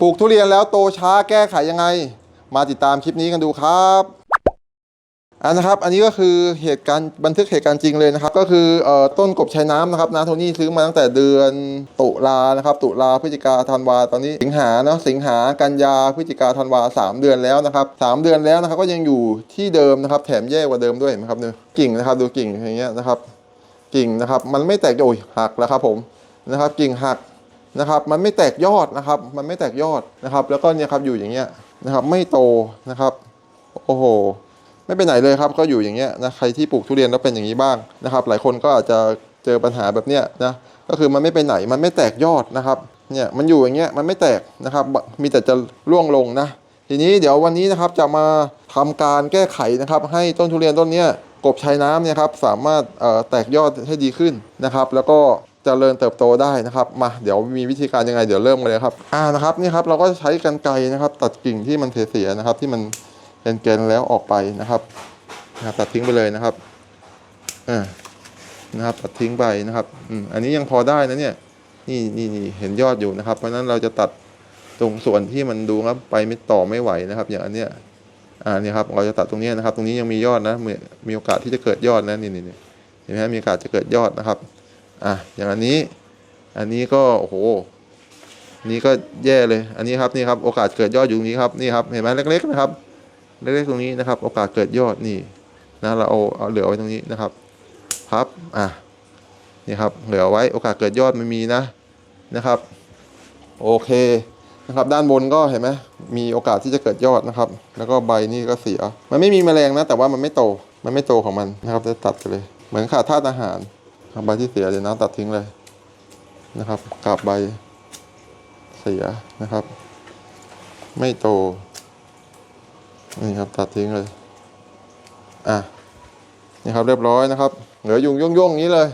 ปลูกทุเรียนแล้วโตช้าแก้ไขยังไง มาติดตามคลิปนี้กันดูครับอันนะครับอันนี้ก็คือเหตุการณ์บันทึกเหตุการณ์จริงเลยนะครับ ก็คือออต้นกบชายน้ำนะครับนาโทนี่ซื้อมาตั้งแต่เดือนตุลานะครับ ตุลาพฤศจิกาธันวาตอนนี้สิงหาเนาะสิงหากันยาพฤศจิกาธันวาสามเดือนแล้วนะครับสามเดือนแล้วนะครับก็ยังอยู่ที่เดิมนะครับ แถมแย่กว่าเดิมด้วยนไหมครับเนี่ยกิ่งนะครับดูกิ่งอย่างเงี้ยนะครับ กิ่งนะครับ มันไม่แตกโอ้ยหักแล้วครับผมนะครับ กิ่งหัก นะครับ มันไม่แตกยอดนะครับ มันไม่แตกยอดนะครับ แล้วก็เนี่ยครับอยู่อย่างเงี้ยนะครับ ไม่โตนะครับ โอ้โห ไม่ไปไหนเลยครับ ก็อยู่อย่างเงี้ยนะ ใครที่ปลูกทุเรียนแล้วเป็นอย่างนี้บ้างนะครับ หลายคนก็อาจจะเจอปัญหาแบบเนี้ยนะ ก็คือมันไม่ไปไหน มันไม่แตกยอดนะครับ เนี่ยมันอยู่อย่างเงี้ย มันไม่แตกนะครับ มีแต่จะร่วงลงนะ ทีนี้เดี๋ยววันนี้นะครับจะมาทำการแก้ไขนะครับ ให้ต้นทุเรียนต้นเนี้ยกบชายน้ำเนี่ยครับสามารถเอ่อแตกยอดให้ดีขึ้นนะครับ แล้วก็ จริญเติบโตได้นะครับมาเดี๋ยวมีวิธีการยังไงเดี๋ยวเริ่มกันเลยครับอ่านะครับนี่ครับเราก็ใช้กรรไกรนะครับ ตัดกิ่งที่มันเสียนะครับ ที่มันเป็นเกนแล้วออกไปนะครับนะครับ ตัดทิ้งไปเลยนะครับอ่านะครับ ตัดทิ้งไปนะครับอืมอันนี้ยังพอได้นะเนี่ยนี่นี่นี่เห็นยอดอยู่นะครับ เพราะนั้นเราจะตัดตรงส่วนที่มันดูครับไปไม่ต่อไม่ไหวนะครับ อย่างอันเนี้ยอ่านี่ครับเราจะตัดตรงนี้นะครับ ตรงนี้ยังมียอดนะมีมีโอกาสที่จะเกิดยอดนะนี่นี่เห็นไหมมีโอกาสจะเกิดยอดนะครับ อะอย่างอันนี้อันนี้ก็โอ้โหนี้ก็แย่เลย อันนี้ครับนี่ครับโอกาสเกิดยอดอยู่ตรงนี้ครับนี่ครับเห็นไหมเล็ก ๆ นะครับ เล็กๆตรงนี้นะครับ โอกาสเกิดยอดนี่นะเราเอาเอาเหลือไว้ตรงนี้นะครับพับอะนี่ครับเหลือไว้โอกาสเกิดยอดไมันมีนะนะครับ โอเคนะครับด้านบนก็เห็นไหมมีโอกาสที่จะเกิดยอดนะครับ แล้วก็ใบนี่ก็เสียมันไม่มีแมลงนะ แต่ว่ามันไม่โตมันไม่โตของมันนะครับจะตัดไปเลย เหมือนขาดธาตุอาหาร ใบที่เสียเดี๋ยวน้ำตัดทิ้งเลยนะครับกาบใบเสียนะครับ ไม่โตนี่ครับตัดทิ้งเลย อะนี่ครับเรียบร้อยนะครับ เหลือยุงย่งย่งนี้เลย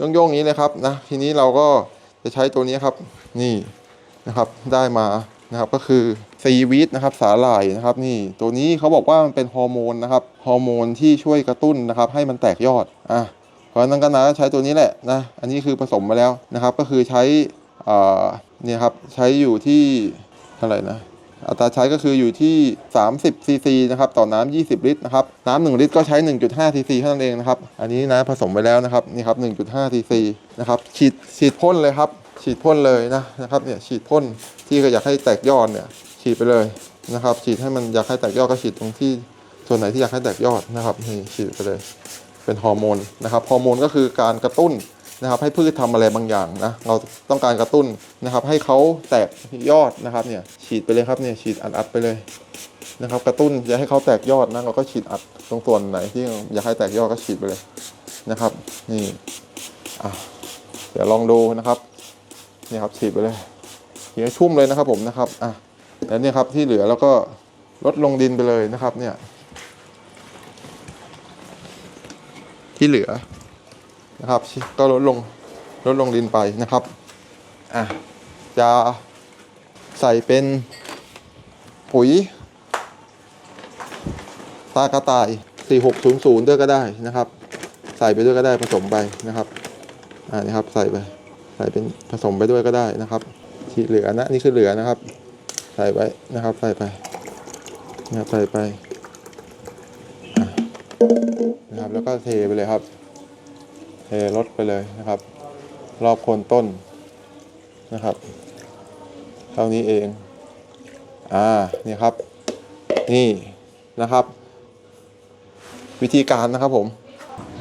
ย่งย่งนี้เลยครับนะทีนี้เราก็จะใช้ตัวนี้ครับ นี่นะครับได้มานะครับก็คือซีวีดนะครับสาหร่ายนะครับ นี่ตัวนี้เขาบอกว่ามันเป็นฮอร์โมนนะครับฮอร์โมนที่ช่วยกระตุ้นนะครับ ให้มันแตกยอดอะ เพราะนั้นก็นะใช้ตัวนี้แหละนะ อันนี้คือผสมมาแล้วนะครับ ก็คือใช้เนี่ยครับใช้อยู่ที่เท่าไหร่นะอัตราใช้ก็คืออยู่ที่ 30ซีซีนะครับต่อน้ำ20 ลิตรนะครับน้ำ1ลิตรก็ใช้ 1.5ซีซีเท่านั้นเองนะครับ อันนี้นะผสมไปแล้วนะครับนี่ครับ 1.5ซีซีนะครับฉีดฉีดพ่นเลยครับ ฉีดพ่นเลยนะนะครับเนี่ยฉีดพ่นที่ก็อยากให้แตกยอดเนี่ยฉีดไปเลยนะครับ ฉีดให้มันอยากให้แตกยอดก็ฉีดตรงที่ส่วนไหนที่อยากให้แตกยอดนะครับนี่ฉีดไปเลย เป็นฮอร์โมนนะครับฮอร์โมนก็คือการกระตุ้นนะครับให้พืชทำอะไรบางอย่างนะเราต้องการกระตุ้นนะครับ ให้เขาแตกยอดนะครับเนี่ยฉีดไปเลยครับเนี่ยฉีดอัดๆไปเลยนะครับ กระตุ้นอยากให้เขาแตกยอดนะเราก็ฉีดอัดตรงส่วนไหนที่อยากให้แตกยอดก็ฉีดไปเลยนะครับนี่อะเดี๋ยวลองดูนะครับนี่ครับฉีดไปเลยฉีดให้ชุ่มเลยนะครับผมนะครับอะแล้วเนี่ยครับที่เหลือแล้วก็ลดลงดินไปเลยนะครับเนี่ย ที่เหลือนะครับก็ลดลงลดลงดินไปนะครับอะจะใส่เป็นปุ๋ยตากระต่าย 4600 ด้วยก็ได้นะครับ ใส่ไปด้วยก็ได้ผสมไปนะครับอ่านี่ครับใส่ไปใส่เป็นผสมไปด้วยก็ได้นะครับที่เหลือนะนี่คือเหลือนะครับ ใส่ไว้นะครับ ใส่ไปนะครับใส่ไป นะครับ แล้วก็เทไปเลยครับ เทลดไปเลยนะครับ รอบโคนต้นนะครับ เท่านี้เอง อ่า นี่ครับ นี่นะครับ วิธีการนะครับผม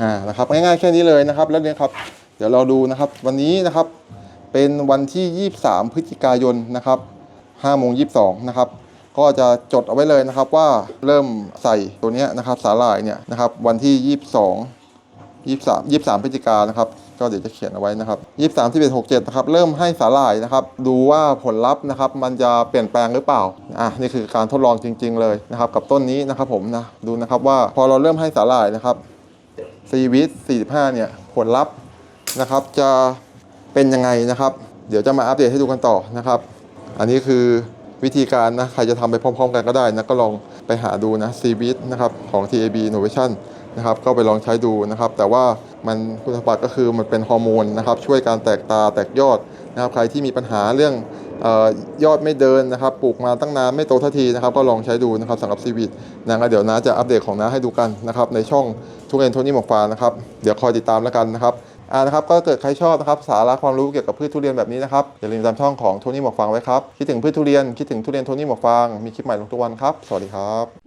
อ่า นะครับ ง่ายๆแค่นี้เลยนะครับ แล้วเนี่ยครับ เดี๋ยวเราดูนะครับ วันนี้นะครับ เป็นวันที่ 23 พฤศจิกายนนะครับ5โมง22นะครับ ก็จะจดเอาไว้เลยนะครับว่าเริ่มใส่ตัวนี้นะครับสาหร่ายเนี่ยนะครับวันที่ 22 23 23พฤศจิกายนนะครับก็เดี๋ยวจะเขียนเอาไว้นะครับ23 11 67นะครับเริ่มให้สาหร่ายนะครับดูว่าผลลัพธ์นะครับมันจะเปลี่ยนแปลงหรือเปล่าอะนี่คือการทดลองจริง ๆ เลยนะครับกับต้นนี้นะครับผมนะดูนะครับว่าพอเราเริ่มให้สาหร่ายนะครับซีวิต45เนี่ยผลลัพธ์นะครับจะเป็นยังไงนะครับ เดี๋ยวจะมาอัปเดตให้ดูกันต่อนะครับ อันนี้คือ วิธีการนะใครจะทำไปพร้อม ๆ กันก็ได้นะก็ลองไปหาดูนะ c b i t นะครับของ TAB Innovation นะครับก็ไปลองใช้ดูนะครับ แต่ว่ามันคุณสมบัติก็คือมันเป็นฮอร์โมนนะครับช่วยการแตกตาแตกยอดนะครับใครที่มีปัญหาเรื่องออยอดไม่เดินนะครับปลูกมาตั้งนานไม่โตทันทีนะครับก็ลองใช้ดูนะครับสำหรับซีวิตนะงั้นเดี๋ยวน้าจะอัปเดตของน้าให้ดูกันนะครับในช่องทุเรียนโทนี่หมกฟานะครับเดี๋ยวคอยติดตามแล้วกันนะครับ อ่านะครับก็เกิดใครชอบนะครับสาระความรู้เกี่ยวกับพืชทุเรียนแบบนี้นะครับอย่าลืมตามช่องของโทนี่หมกฟางไว้ครับคิดถึงพืชทุเรียนคิดถึงทุเรียนโทนี่หมกฟางมีคลิปใหม่ลงทุกวันครับ สวัสดีครับ